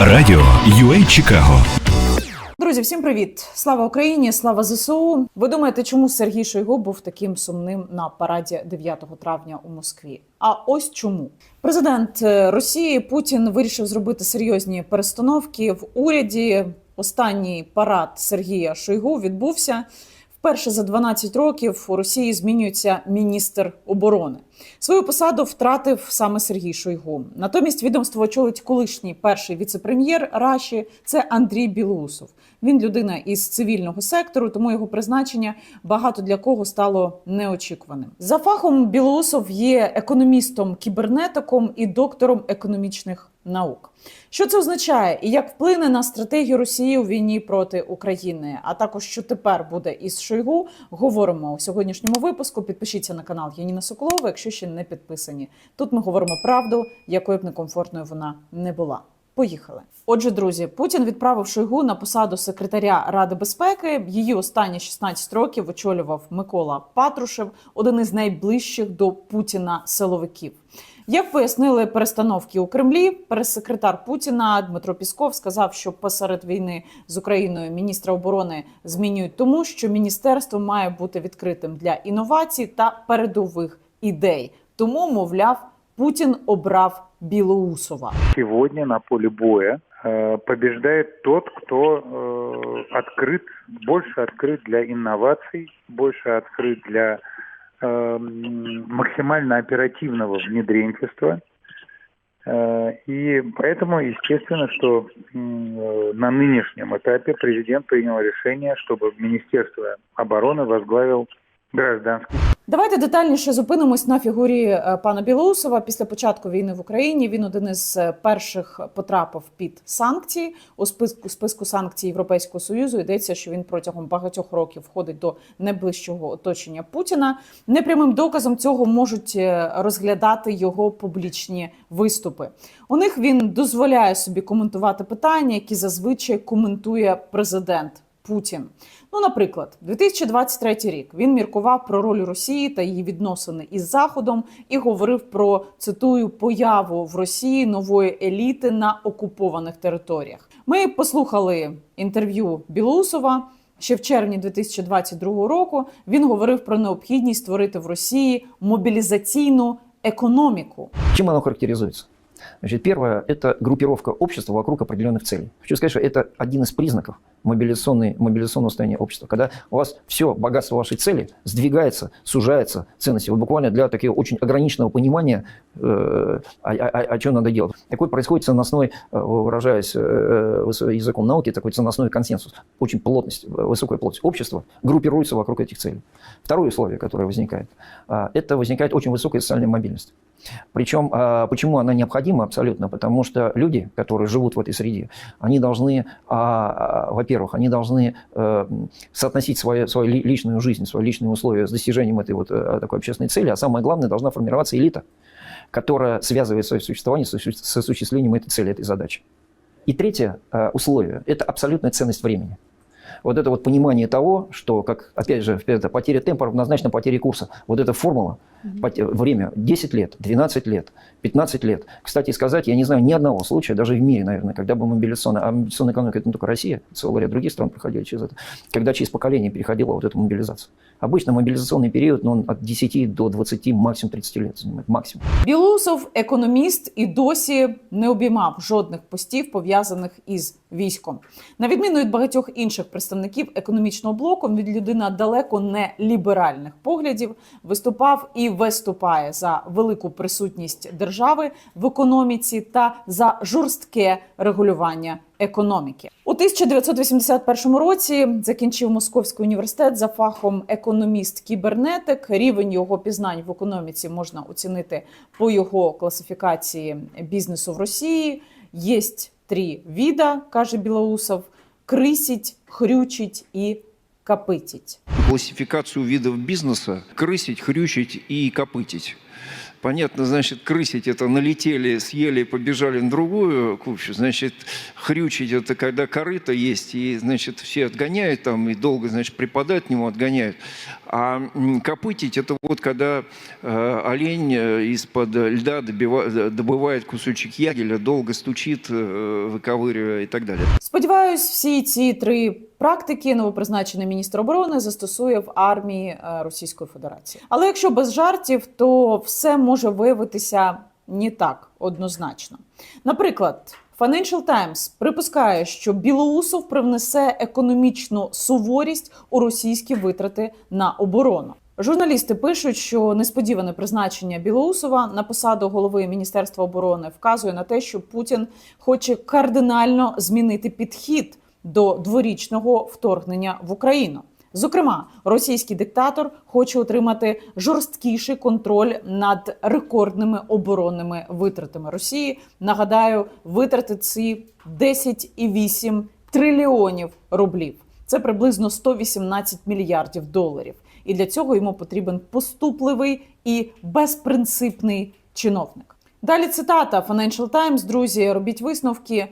Радіо UA Чикаго Друзі, всім привіт! Слава Україні! Слава ЗСУ! Ви думаєте, чому Сергій Шойгу був таким сумним на параді 9 травня у Москві? А ось чому президент е, Росії Путін вирішив зробити серйозні перестановки в уряді. Останній парад Сергія Шойгу відбувся. Вперше за 12 років у Росії змінюється міністр оборони. Свою посаду втратив саме Сергій Шойгу. Натомість відомство очолить колишній перший віцепрем'єр Раші. Це Андрій Білоусов. Він людина із цивільного сектору, тому його призначення багато для кого стало неочікуваним. За фахом Білоусов є економістом, кібернетиком і доктором економічних наук. Що це означає і як вплине на стратегію Росії у війні проти України? А також що тепер буде із Шойгу, говоримо у сьогоднішньому випуску. Підпишіться на канал Яніна Соколова, якщо ще не підписані. Тут ми говоримо правду, якою б некомфортною вона не була. Поїхали. Отже, друзі, Путін відправив Шойгу на посаду секретаря Ради безпеки. Її останні 16 років очолював Микола Патрушев, один із найближчих до Путіна силовиків. Як пояснили перестановки у Кремлі, прес-секретар Путіна Дмитро Пісков сказав, що посеред війни з Україною міністра оборони змінюють тому, що міністерство має бути відкритим для інновацій та передових ідей. Тому, мовляв, Путін обрав Білоусова. Сегодня на поле боя э, побеждает тот, кто э, открыт, больше открыт для инноваций, больше открыт для э, м, максимально оперативного внедренчества. Э, И поэтому, естественно, что на нынешнем этапе президент принял решение, чтобы Министерство обороны возглавил гражданский Давайте детальніше зупинимось на фігурі е, пана Білоусова. Після початку війни в Україні він один із е, перших потрапив під санкції у списку списку санкцій Європейського союзу. Йдеться, що він протягом багатьох років входить до найближчого оточення Путіна. Непрямим доказом цього можуть е, розглядати його публічні виступи. У них він дозволяє собі коментувати питання, які зазвичай коментує президент. Путін. Ну, наприклад, 2023 рік він міркував про роль Росії та її відносини із Заходом і говорив про цитую появу в Росії нової еліти на окупованих територіях. Ми послухали інтерв'ю Білоусова. Ще в червні 2022 року він говорив про необхідність створити в Росії мобілізаційну економіку. Чем оно характеризуется? Значит, первое – это группировка общества вокруг определенных целей. Хочу сказать, что это один из признаков мобилизационного состояния общества, когда у вас все богатство вашей цели сдвигается, сужается ценности. Вот буквально для такого очень ограниченного понимания, э, а, а, а что надо делать. Такой происходит ценностной, э, выражаясь э, языком науки, такой ценностной консенсус. Очень плотность, высокая плотность общества группируется вокруг этих целей. Второе условие, которое возникает, это возникает очень высокая социальная мобильность. Причем, а, почему она необходима абсолютно? Потому что люди, которые живут в этой среде, они должны, а, а, во-первых, они должны э, соотносить свою, свою ли- личную жизнь, свои личные условия с достижением этой вот э, такой общественной цели, а самое главное, должна формироваться элита, которая связывает свое существование с осуществлением этой цели, этой задачи. И третье э, условие – это абсолютная ценность времени. Вот это вот понимание того, что, как, опять же, это потеря темпа равнозначно потере курса. Вот эта формула, поте- время 10 лет, 12 лет, 15 лет. Кстати сказать, я не знаю ни одного случая, даже в мире, наверное, когда бы мобилизационная, а мобилизационная экономика – это не только Россия, целый ряд других стран проходили через это, когда через поколение переходила вот эта мобилизация. Обычно мобилизационный период, ну, он от 10 до 20, максимум 30 лет занимает, максимум. Білоусов, економіст, і досі не обіймав жодних постів пов'язаних із військом. На відміну від багатьох інших представників економічного блоку, він людина далеко не ліберальних поглядів, виступав і виступає за велику присутність держави в економіці та за жорстке регулювання економіки. У 1981 році закінчив Московський університет за фахом економіст-кібернетик. Рівень його пізнань в економіці можна оцінити по його класифікації бізнесу в Росії. Єсть три віда, каже Білоусов: крисіть, хрючить і капитіть. классификацию видов бизнеса крысить, хрючить и копытить. понятно, значит, крысить это налетели, съели и побежали на другую кучу, значит, хрючить это когда корыто есть, и, значит, все отгоняют там, и долго, значит, припадают к нему, отгоняют. А м, копытить это вот когда э, олень э, из-под льда добива- добывает кусочек ягеля, долго стучит, э, выковыривая и так далее. Сподіваюсь, всі ці три практики новопризначений міністр оборони застосує в армії е, Російської Федерації. Але якщо без жартів, то все може виявитися не так однозначно. Наприклад. Financial Times припускає, що Білоусов привнесе економічну суворість у російські витрати на оборону. Журналісти пишуть, що несподіване призначення Білоусова на посаду голови Міністерства оборони вказує на те, що Путін хоче кардинально змінити підхід до дворічного вторгнення в Україну. Зокрема, російський диктатор хоче отримати жорсткіший контроль над рекордними оборонними витратами Росії. Нагадаю, витрати ці 10,8 трильйонів рублів. Це приблизно 118 мільярдів доларів. І для цього йому потрібен поступливий і безпринципний чиновник. Далі цитата Financial Times, друзі, робіть висновки.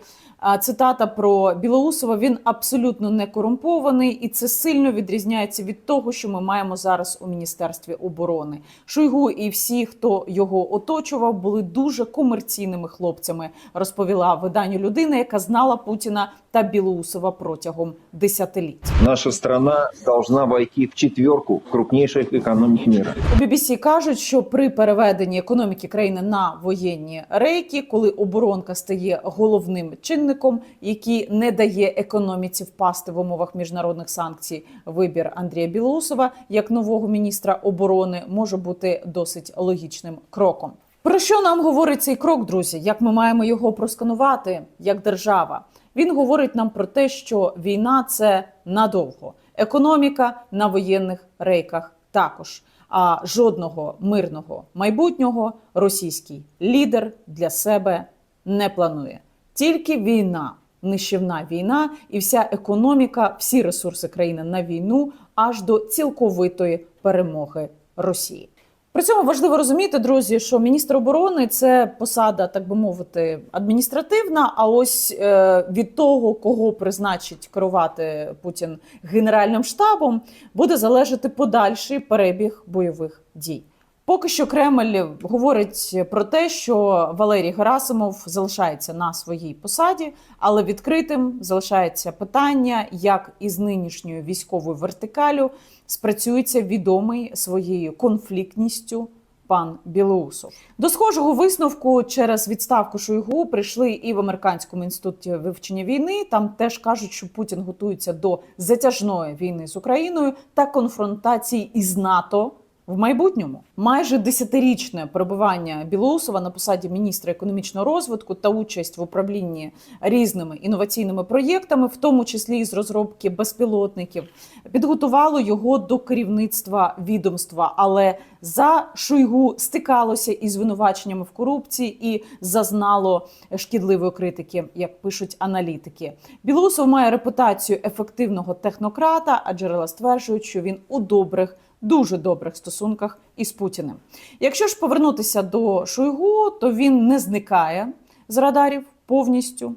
Цитата про Білоусова. Він абсолютно не корумпований, і це сильно відрізняється від того, що ми маємо зараз у міністерстві оборони. Шойгу і всі, хто його оточував, були дуже комерційними хлопцями. Розповіла виданню людина, яка знала Путіна та Білоусова протягом десятиліть. Наша страна должна войти в четверку крупнейших экономик мира. У BBC кажуть, що при переведенні економіки країни на воєнні рейки, коли оборонка стає головним чинником, який не дає економіці впасти в умовах міжнародних санкцій, вибір Андрія Білоусова як нового міністра оборони може бути досить логічним кроком. Про що нам говорить цей крок, друзі? Як ми маємо його просканувати як держава? Він говорить нам про те, що війна це надовго, економіка на воєнних рейках також. А жодного мирного майбутнього російський лідер для себе не планує. Тільки війна, нищівна війна, і вся економіка, всі ресурси країни на війну аж до цілковитої перемоги Росії. При цьому важливо розуміти, друзі, що міністр оборони це посада, так би мовити, адміністративна. А ось е, від того, кого призначить керувати Путін генеральним штабом, буде залежати подальший перебіг бойових дій. Поки що Кремль говорить про те, що Валерій Герасимов залишається на своїй посаді, але відкритим залишається питання, як із нинішньою військовою вертикалю спрацюється відомий своєю конфліктністю пан Білоусов. До схожого висновку через відставку Шойгу прийшли і в американському інституті вивчення війни. Там теж кажуть, що Путін готується до затяжної війни з Україною та конфронтації із НАТО. В майбутньому майже десятирічне перебування Білоусова на посаді міністра економічного розвитку та участь в управлінні різними інноваційними проєктами, в тому числі і з розробки безпілотників, підготувало його до керівництва відомства. Але за Шойгу стикалося із звинуваченнями в корупції і зазнало шкідливої критики, як пишуть аналітики. Білоусов має репутацію ефективного технократа, а джерела стверджують, що він у добрих дуже добрих стосунках із Путіним. Якщо ж повернутися до Шойгу, то він не зникає з радарів повністю.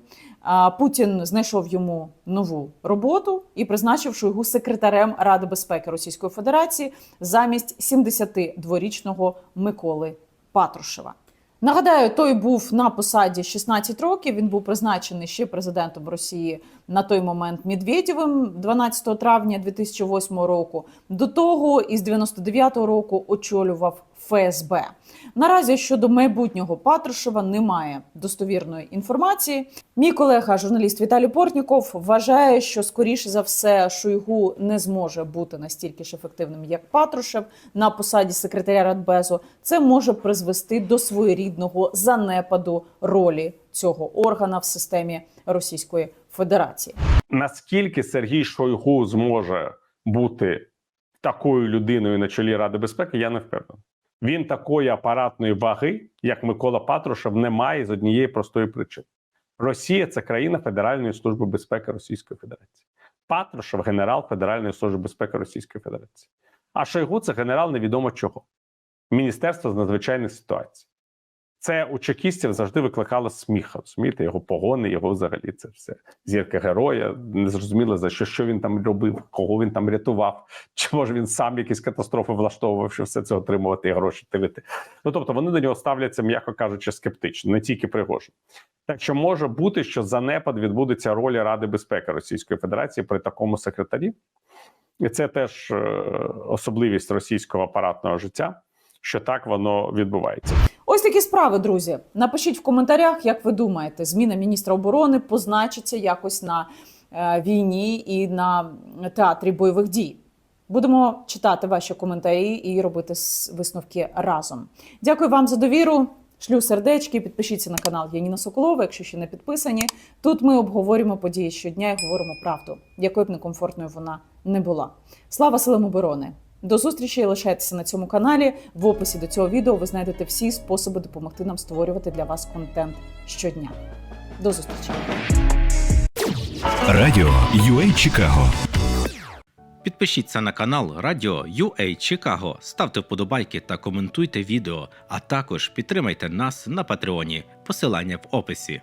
Путін знайшов йому нову роботу і призначив Шойгу секретарем Ради безпеки Російської Федерації замість 72-річного Миколи Патрушева. Нагадаю, той був на посаді 16 років. Він був призначений ще президентом Росії на той момент Медведєвим 12 травня 2008 року. До того із 99-го року очолював ФСБ. Наразі щодо майбутнього Патрушева немає достовірної інформації. Мій колега, журналіст Віталій Портніков, вважає, що скоріше за все Шойгу не зможе бути настільки ж ефективним, як Патрушев на посаді секретаря Радбезу. Це може призвести до своєрідного занепаду ролі цього органа в системі Російської Федерації. наскільки Сергій Шойгу зможе бути такою людиною на чолі Ради безпеки, я не впевнений. Він такої апаратної ваги, як Микола Патрушев, не має з однієї простої причини. Росія це країна Федеральної служби безпеки Російської Федерації. Патрушев генерал Федеральної служби безпеки Російської Федерації. А Шойгу це генерал невідомо чого. Міністерство з надзвичайних ситуацій. Це у чекістів завжди викликало сміх. Розумієте, його погони, його взагалі це все. Зірка героя. Не зрозуміло за що, що він там робив, кого він там рятував, чи може він сам якісь катастрофи влаштовував, щоб все це отримувати і гроші дивити. Ну тобто вони до нього ставляться, м'яко кажучи, скептично, не тільки Пригожин. Так що може бути, що занепад відбудеться ролі Ради безпеки Російської Федерації при такому секретарі, і це теж е, особливість російського апаратного життя, що так воно відбувається. Ось такі справи, друзі. Напишіть в коментарях, як ви думаєте, зміна міністра оборони позначиться якось на е, війні і на театрі бойових дій. Будемо читати ваші коментарі і робити висновки разом. Дякую вам за довіру. Шлю сердечки, підпишіться на канал Яніна Соколова, якщо ще не підписані. Тут ми обговорюємо події щодня і говоримо правду, якою б некомфортною вона не була. Слава силам оборони! До зустрічі лишайтеся на цьому каналі. В описі до цього відео ви знайдете всі способи допомогти нам створювати для вас контент щодня. До зустрічі! Радіо UA Чикаго. Підпишіться на канал Радіо UA Чикаго, ставте вподобайки та коментуйте відео, а також підтримайте нас на Патреоні. Посилання в описі.